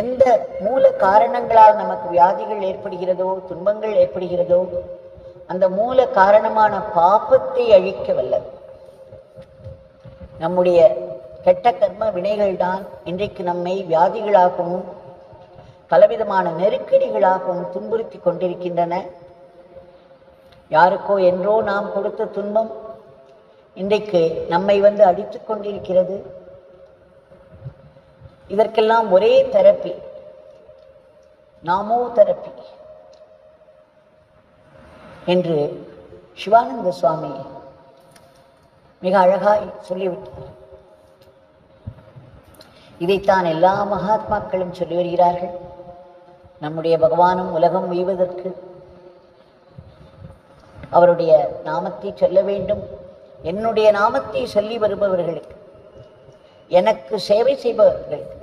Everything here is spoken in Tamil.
எந்த மூல காரணங்களால் நமக்கு வியாதிகள் ஏற்படுகிறதோ துன்பங்கள் ஏற்படுகிறதோ அந்த மூல காரணமான பாபத்தை அழிக்க வல்லது. நம்முடைய கெட்ட கர்ம வினைகள் தான் இன்றைக்கு நம்மை வியாதிகளாகவும் பலவிதமான நெருக்கடிகளாகவும் துன்புறுத்தி கொண்டிருக்கின்றன. யாருக்கோ என்றோ நாம் கொடுத்த துன்பம் இன்றைக்கு நம்மை வந்து அடித்து கொண்டிருக்கிறது. இதற்கெல்லாம் ஒரே தெரப்பி. நாமோ தெரப்பி. என்று சிவானந்த சுவாமி மிக அழகாய் சொல்லிவிட்டார். இதைத்தான் எல்லா மகாத்மாக்களும் சொல்லி வருகிறார்கள். நம்முடைய பகவானும் உலகம் உய்வதற்கு அவருடைய நாமத்தை சொல்ல வேண்டும். என்னுடைய நாமத்தை சொல்லி வருபவர்களுக்கு எனக்கு சேவை செய்பவர்களுக்கு